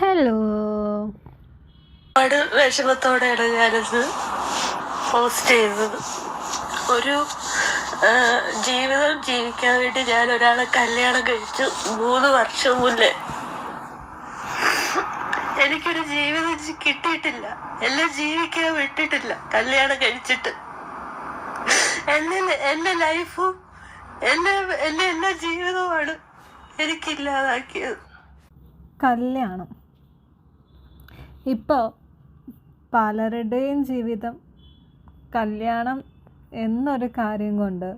Hello ഒരുപാട് വിഷമത്തോടെയാണ് ഞാനത് post ചെയ്തത് ഒരു ജീവിതം ജീവിക്കാൻ വേണ്ടി ഞാൻ ഒരാളെ കല്യാണം കഴിച്ചു മൂന്ന് വർഷം മുന്നേ. എനിക്കൊരു ജീവിതം കിട്ടിയിട്ടില്ല. എല്ലാം ജീവിക്കാൻ വിട്ടിട്ടില്ല കല്യാണം കഴിച്ചിട്ട്. എന്നെ എന്റെ ലൈഫും എന്റെ എന്റെ എല്ലാ ജീവിതവുമാണ് എനിക്കില്ലാതാക്കിയത്. കല്യാണം. ഇപ്പോൾ പലരുടെയും ജീവിതം കല്യാണം എന്നൊരു കാര്യം കൊണ്ട്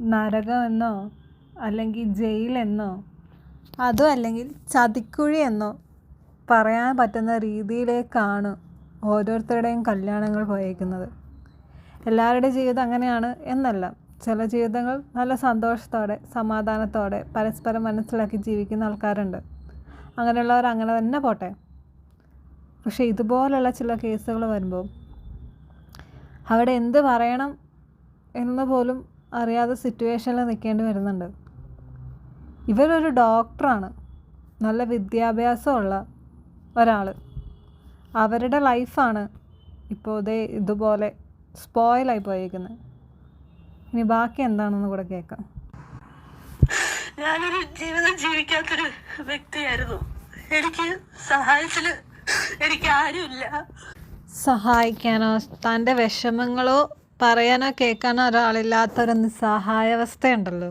നരകമെന്നോ അല്ലെങ്കിൽ ജയിലെന്നോ അതോ അല്ലെങ്കിൽ ചതിക്കുഴി എന്നോ പറയാൻ പറ്റുന്ന രീതിയിലേക്കാണ് ഓരോരുത്തരുടെയും കല്യാണങ്ങൾ പോയേക്കുന്നത്. എല്ലാവരുടെയും ജീവിതം അങ്ങനെയാണ് എന്നല്ല. ചില ജീവിതങ്ങൾ നല്ല സന്തോഷത്തോടെ സമാധാനത്തോടെ പരസ്പരം മനസ്സിലാക്കി ജീവിക്കുന്ന ആൾക്കാരുണ്ട്. അങ്ങനെയുള്ളവർ അങ്ങനെ തന്നെ പോട്ടെ. പക്ഷേ ഇതുപോലുള്ള ചില കേസുകൾ വരുമ്പോൾ അവിടെ എന്ത് പറയണം എന്ന് പോലും അറിയാതെ സിറ്റുവേഷനിൽ നിൽക്കേണ്ടി വരുന്നുണ്ട്. ഇവരൊരു ഡോക്ടറാണ്. നല്ല വിദ്യാഭ്യാസമുള്ള ഒരാൾ അവരുടെ ലൈഫാണ് ഇപ്പോൾ ഇതേ ഇതുപോലെ സ്പോയിലായി പോയേക്കുന്നത്. ഇനി ബാക്കി എന്താണെന്ന് കൂടെ കേൾക്കാം. ഞാനൊരു ജീവിതം ജീവിക്കാത്തൊരു വ്യക്തിയായിരുന്നു. എനിക്ക് സഹായത്തിന് എനിക്ക് ആരുമില്ല സഹായിക്കാനോ തന്റെ വിഷമങ്ങളോ പറയാനോ കേൾക്കാനോ ഒരാളില്ലാത്തൊരു നിസ്സഹായാവസ്ഥയുണ്ടല്ലോ.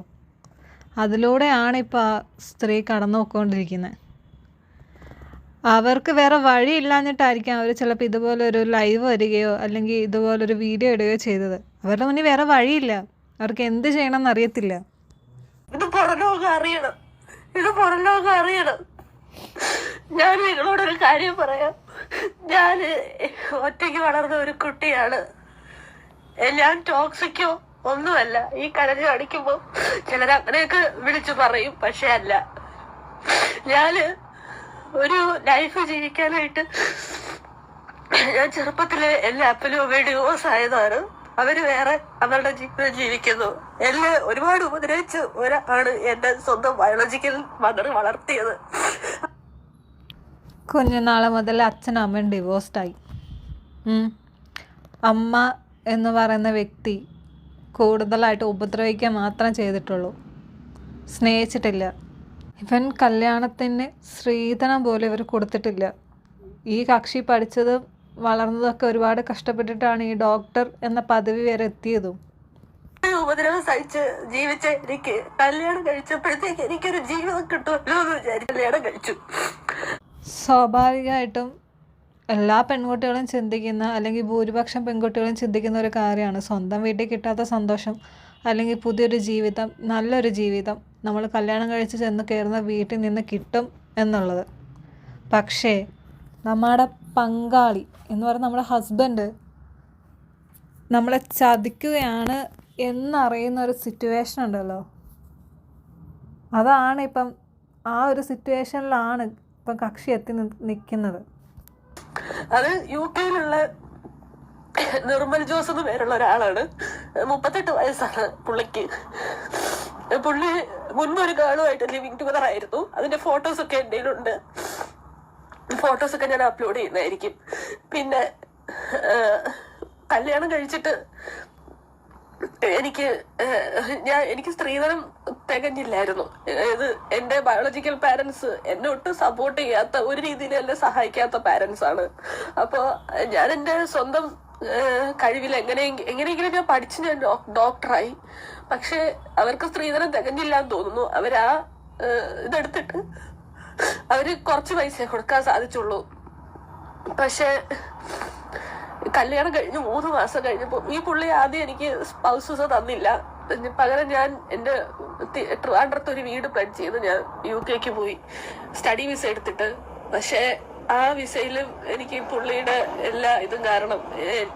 അതിലൂടെയാണ് ഇപ്പോൾ ആ സ്ത്രീ കടന്നു പോയിക്കൊണ്ടിരിക്കുന്നത് അവർക്ക് വേറെ വഴിയില്ലാഞ്ഞിട്ടായിരിക്കാം അവർ ചിലപ്പോൾ ഇതുപോലൊരു ലൈവ് വരികയോ അല്ലെങ്കിൽ ഇതുപോലൊരു വീഡിയോ ഇടുകയോ ചെയ്തത്. അവരുടെ മുന്നിൽ വേറെ വഴിയില്ല. അവർക്ക് എന്ത് ചെയ്യണം എന്നറിയത്തില്ല ഇത് പുറലോകം അറിയണം. ഇത് പുറലോകം അറിയണം. ഞാൻ നിങ്ങളോടൊരു കാര്യം പറയാം. ഞാൻ ഒറ്റയ്ക്ക് വളർന്ന ഒരു കുട്ടിയാണ്. ഞാൻ ടോക്സിക്കോ ഒന്നുമല്ല. ഈ കരഞ്ഞ് കാണിക്കുമ്പോൾ ചിലർ അങ്ങനെയൊക്കെ വിളിച്ചു പറയും പക്ഷെ അല്ല. ഞാൻ ഒരു ലൈഫ് ജീവിക്കാനായിട്ട് ഞാൻ ചെറുപ്പത്തിൽ എല്ലാ അപ്പനും അമ്മയും ഡിവോഴ്സ് ആയതാണ്. അവർ വേറെ അവരുടെ ജീവിതം ജീവിക്കുന്നു. എന്നെ ഒരുപാട് ഉപദ്രവിച്ച് ഒരാണ് എന്റെ സ്വന്തം ബയോളജിക്കൽ മദർ വളർത്തിയത്. കുഞ്ഞുനാൾ മുതൽ അച്ഛനും അമ്മയും ഡിവോഴ്സ്ഡായി അമ്മ എന്ന് പറയുന്ന വ്യക്തി കൂടുതലായിട്ട് ഉപദ്രവിക്കുക മാത്രം ചെയ്തിട്ടുള്ളൂ. സ്നേഹിച്ചിട്ടില്ല. ഇവൻ കല്യാണത്തിന് സ്ത്രീധനം പോലെ ഇവർ കൊടുത്തിട്ടില്ല. ഈ കക്ഷി പഠിച്ചതും വളർന്നതൊക്കെ ഒരുപാട് കഷ്ടപ്പെട്ടിട്ടാണ് ഈ ഡോക്ടർ എന്ന പദവി വരെ എത്തിയതും. ഉപദ്രവം സഹിച്ച് ജീവിച്ച എനിക്ക് കല്യാണം കഴിച്ചപ്പോഴത്തേക്ക് എനിക്കൊരു ജീവിതം കിട്ടുമല്ലോ എന്ന് വിചാരിച്ചു കല്യാണം കഴിച്ചു. സ്വാഭാവികമായിട്ടും എല്ലാ പെൺകുട്ടികളും ചിന്തിക്കുന്ന അല്ലെങ്കിൽ ഭൂരിപക്ഷം പെൺകുട്ടികളും ചിന്തിക്കുന്ന ഒരു കാര്യമാണ്. സ്വന്തം വീട്ടിൽ കിട്ടാത്ത സന്തോഷം അല്ലെങ്കിൽ പുതിയൊരു ജീവിതം നല്ലൊരു ജീവിതം നമ്മൾ കല്യാണം കഴിച്ച് ചെന്ന് കയറുന്ന വീട്ടിൽ നിന്ന് കിട്ടും എന്നുള്ളത്. പക്ഷേ നമ്മുടെ പങ്കാളി എന്ന് പറയുന്ന നമ്മുടെ ഹസ്ബൻഡ് നമ്മളെ ചതിക്കുകയാണ് എന്നറിയുന്ന ഒരു സിറ്റുവേഷൻ ഉണ്ടല്ലോ. അതാണ് ഇപ്പം ആ ഒരു സിറ്റുവേഷനിലാണ് ഇപ്പം കക്ഷി എത്തി നിൽക്കുന്നത് അത് യു കെയിലുള്ള നിർമ്മൽ ജോസ് എന്ന് പേരുള്ള ഒരാളാണ്. മുപ്പത്തെട്ട് വയസ്സാണ് പുള്ളിക്ക്. പുള്ളി മുൻപ് ഒരു ഗേളുമായിട്ട് ലിവിങ് ടുഗദർ ആയിരുന്നു. അതിന്റെ ഫോട്ടോസ് ഒക്കെ എന്റെ ഉണ്ട് ഫോട്ടോസ് ഒക്കെ ഞാൻ അപ്ലോഡ് ചെയ്യുന്നതായിരിക്കും. പിന്നെ കല്യാണം കഴിച്ചിട്ട് എനിക്ക് ഞാൻ എനിക്ക് സ്ത്രീധനം തികഞ്ഞില്ലായിരുന്നു. അതായത് എന്റെ ബയോളജിക്കൽ പാരന്റ്സ് എന്നെ ഒട്ടും സപ്പോർട്ട് ചെയ്യാത്ത ഒരു രീതിയിൽ എന്നെ സഹായിക്കാത്ത പാരന്റ്സ് ആണ്. അപ്പോൾ ഞാൻ എന്റെ സ്വന്തം കഴിവിൽ എങ്ങനെ എങ്ങനെയെങ്കിലും ഞാൻ പഠിച്ച് ഞാൻ ഡോക്ടറായി പക്ഷെ അവർക്ക് സ്ത്രീധനം തികഞ്ഞില്ല എന്ന് തോന്നുന്നു അവരാ ഇതെടുത്തിട്ട് അവർ കുറച്ച് പൈസ കൊടുക്കാൻ സാധിച്ചുള്ളൂ. പക്ഷെ കല്യാണം കഴിഞ്ഞ് മൂന്ന് മാസം കഴിഞ്ഞപ്പോൾ ഈ പുള്ളി ആദ്യം എനിക്ക് സ്പൗസസ് തന്നില്ല. പകരം ഞാൻ എന്റെ ട്രിവാൻഡ്രത്ത് ഒരു വീട് പ്ലാൻ ചെയ്ത് ഞാൻ യു കെക്ക് പോയി. സ്റ്റഡി വിസ എടുത്തിട്ട്. പക്ഷേ ആ വിസയിലും എനിക്ക് പുള്ളിയുടെ എല്ലാ ഇതും കാരണം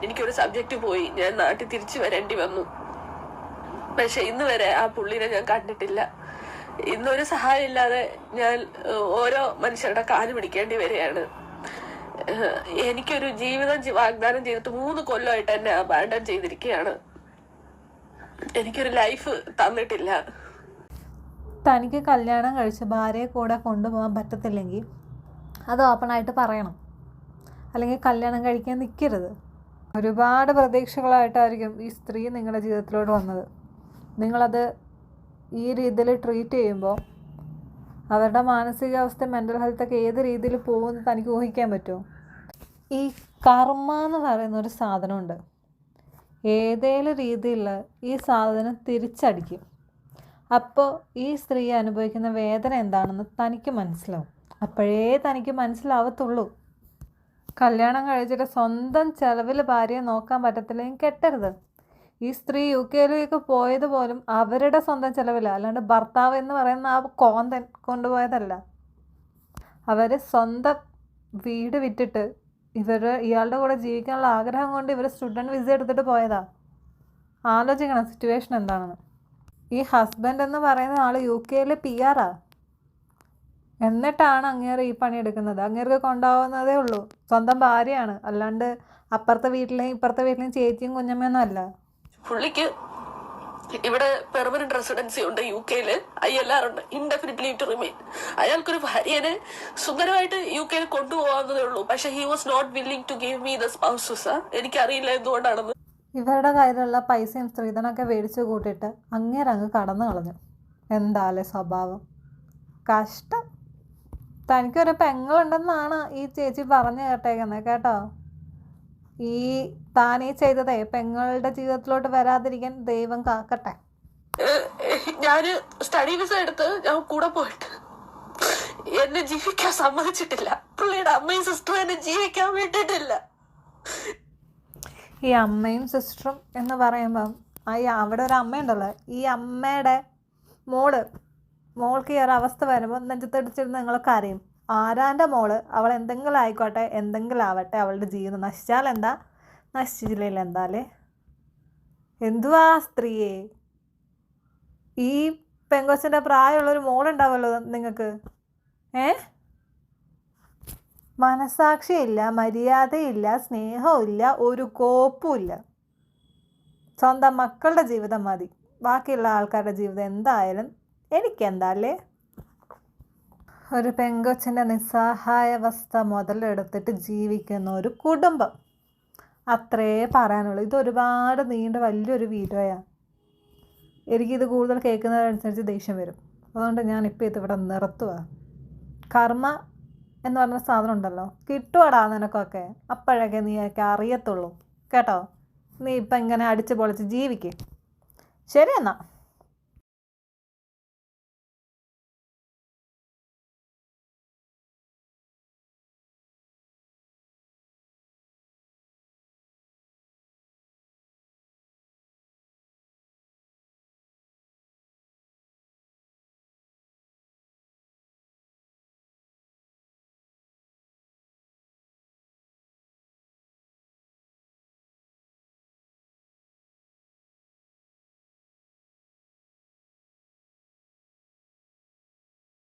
എനിക്കൊരു സബ്ജക്റ്റ് പോയി. ഞാൻ നാട്ടിൽ തിരിച്ചു വരേണ്ടി വന്നു. പക്ഷെ ഇന്ന് വരെ ആ പുള്ളിനെ ഞാൻ കണ്ടിട്ടില്ല. ഇന്നൊരു സഹായം ഇല്ലാതെ ഞാൻ ഓരോ മനുഷ്യരുടെ കാൽ പിടിക്കേണ്ടി വരികയാണ്. എനിക്കൊരു ജീവിതം വാഗ്ദാനം ചെയ്തിട്ട് മൂന്ന് കൊല്ലമായിട്ട് എന്നെ അബാൻഡൻ ചെയ്തിരിക്കുകയാണ്. എനിക്കൊരു ലൈഫ് തന്നിട്ടില്ല. തനിക്ക് കല്യാണം കഴിച്ച് ഭാര്യയെ കൂടെ കൊണ്ടുപോകാൻ പറ്റത്തില്ലെങ്കിൽ അത് ഓപ്പണായിട്ട് പറയണം. അല്ലെങ്കിൽ കല്യാണം കഴിക്കാൻ നിൽക്കരുത് ഒരുപാട് പ്രതീക്ഷകളായിട്ടായിരിക്കും ഈ സ്ത്രീ നിങ്ങളുടെ ജീവിതത്തിലോട്ട് വന്നത്. നിങ്ങളത് ഈ രീതിയിൽ ട്രീറ്റ് ചെയ്യുമ്പോൾ അവരുടെ മാനസികാവസ്ഥ മെന്റൽ ഹെൽത്തൊക്കെ ഏത് രീതിയിൽ പോകുമെന്ന് തനിക്ക് ഊഹിക്കാൻ പറ്റുമോ? ഈ കർമ്മ എന്ന് പറയുന്ന ഒരു സാധനമുണ്ട്. ഏതേലും രീതിയിൽ ഈ സാധനം തിരിച്ചടിക്കും. അപ്പോൾ ഈ സ്ത്രീ അനുഭവിക്കുന്ന വേദന എന്താണെന്ന് തനിക്ക് മനസ്സിലാവും. അപ്പോഴേ തനിക്ക് മനസ്സിലാവത്തുള്ളൂ. കല്യാണം കഴിച്ചിട്ട് സ്വന്തം ചെലവിൽ ഭാര്യയെ നോക്കാൻ പറ്റത്തില്ലെങ്കിൽ കെട്ടരുത്. ഈ സ്ത്രീ യു കെയിലേക്ക് പോയത് പോലും അവരുടെ സ്വന്തം ചെലവില്ല അല്ലാണ്ട് ഭർത്താവ് എന്ന് പറയുന്ന ആ കോന്തൻ കൊണ്ടുപോയതല്ല. അവർ സ്വന്തം വീട് വിറ്റിട്ട് ഇവർ ഇയാളുടെ കൂടെ ജീവിക്കാനുള്ള ആഗ്രഹം കൊണ്ട് ഇവർ സ്റ്റുഡന്റ് വിസ എടുത്തിട്ട് പോയതാ. ആലോചിക്കണം സിറ്റുവേഷൻ എന്താണെന്ന്. ഈ ഹസ്ബൻഡ് എന്ന് പറയുന്ന ആൾ യു കെയിൽ പി ആറാ എന്നിട്ടാണ് അങ്ങേര് ഈ പണി എടുക്കുന്നത്. അങ്ങേർക്ക് കൊണ്ടാവുന്നതേ ഉള്ളൂ. സ്വന്തം ഭാര്യയാണ്. അല്ലാണ്ട് അപ്പുറത്തെ വീട്ടിലെയും ഇപ്പുറത്തെ വീട്ടിലെയും ചേച്ചിയും കുഞ്ഞമ്മയൊന്നും അല്ല. പുള്ളിക്ക് ഇവിടെ പെർമനന്റ് റെസിഡൻസി ഉണ്ട് യു കെയിൽ ഐ എൽ ആർ ഉണ്ട് ഇൻഡെഫിനറ്റ്ലി ടു റിമെയിൻ അയാൾക്കൊരു ഭാര്യനെ സുന്ദരമായിട്ട് യു കെയിൽ കൊണ്ടുപോകാവുന്നതേ ഉള്ളൂ. പക്ഷെ he was not willing to give me the spouses എനിക്കറിയില്ല എന്തുകൊണ്ടാണെന്ന്. ഇവരുടെ കയ്യിലുള്ള പൈസയും സ്ത്രീധനമൊക്കെ മേടിച്ചു കൂട്ടിയിട്ട് അങ്ങേരങ്ങ് കടന്നു കളഞ്ഞു. എന്താല്ലേ സ്വഭാവം? കഷ്ടം. തനിക്കൊരു പെങ്ങളുണ്ടെന്നാണ് ഈ ചേച്ചി പറഞ്ഞു കേട്ടേക്കുന്നത് കേട്ടോ? ഈ താനേ ചെയ്തതേ പെങ്ങളുടെ ജീവിതത്തിലോട്ട് വരാതിരിക്കാൻ ദൈവം കാക്കട്ടെ. ഞാൻ സ്റ്റഡി വിസ എടുത്ത് ഞാൻ കൂടെ പോയിട്ട് എന്നെ ജീവിക്കാൻ സമ്മതിച്ചിട്ടില്ല. പുള്ളിയുടെ അമ്മയും സിസ്റ്ററും എന്നെ ജീവിക്കാൻ വേണ്ടിയിട്ടില്ല ഈ അമ്മയും സിസ്റ്ററും എന്ന് പറയുമ്പം ആ ഈ അവിടെ ഒരു അമ്മയുണ്ടല്ലോ. ഈ അമ്മയുടെ മോൾ മോൾക്ക് ഈ ഒരു അവസ്ഥ വരുമ്പോൾ നെഞ്ചത്തടിച്ചിരുന്ന് നിങ്ങൾ കരയും ആരാന്റെ മോൾ? അവൾ എന്തെങ്കിലും ആയിക്കോട്ടെ എന്തെങ്കിലും ആവട്ടെ അവളുടെ ജീവിതം നശിച്ചാൽ എന്താ? നശിച്ചില്ലെങ്കിൽ എന്താലേ എന്തുവാ സ്ത്രീയെ? ഈ പെങ്കൊച്ചിന്റെ പ്രായമുള്ളൊരു മോളുണ്ടാവുമല്ലോ നിങ്ങൾക്ക്? ഏ? മനസാക്ഷിയില്ല മര്യാദയില്ല സ്നേഹമില്ല ഒരു കോപ്പുമില്ല. സ്വന്തം മക്കളുടെ ജീവിതം മതി. ബാക്കിയുള്ള ആൾക്കാരുടെ ജീവിതം എന്തായാലും എനിക്കെന്താല്ലേ ഒരു പെങ്കൊച്ചിന്റെ നിസ്സഹായാവസ്ഥ മുതലെടുത്തിട്ട് ജീവിക്കുന്ന ഒരു കുടുംബം. അത്രേ പറയാനുള്ളൂ. ഇതൊരുപാട് നീണ്ട വലിയൊരു വീഡിയോയാണ് എനിക്കിത് കൂടുതൽ കേൾക്കുന്നതനുസരിച്ച് ദേഷ്യം വരും. അതുകൊണ്ട് ഞാൻ ഇപ്പോൾ ഇതിവിടെ നിർത്തുക കർമ്മ എന്ന് പറഞ്ഞ സാധനം ഉണ്ടല്ലോ. കിട്ടുവാടാ നിനക്കൊക്കെ. അപ്പോഴൊക്കെ നീയൊക്കെ അറിയത്തുള്ളൂ. കേട്ടോ? നീ ഇപ്പം ഇങ്ങനെ അടിച്ച് പൊളിച്ച് ജീവിക്ക്. ശരി എന്നാ.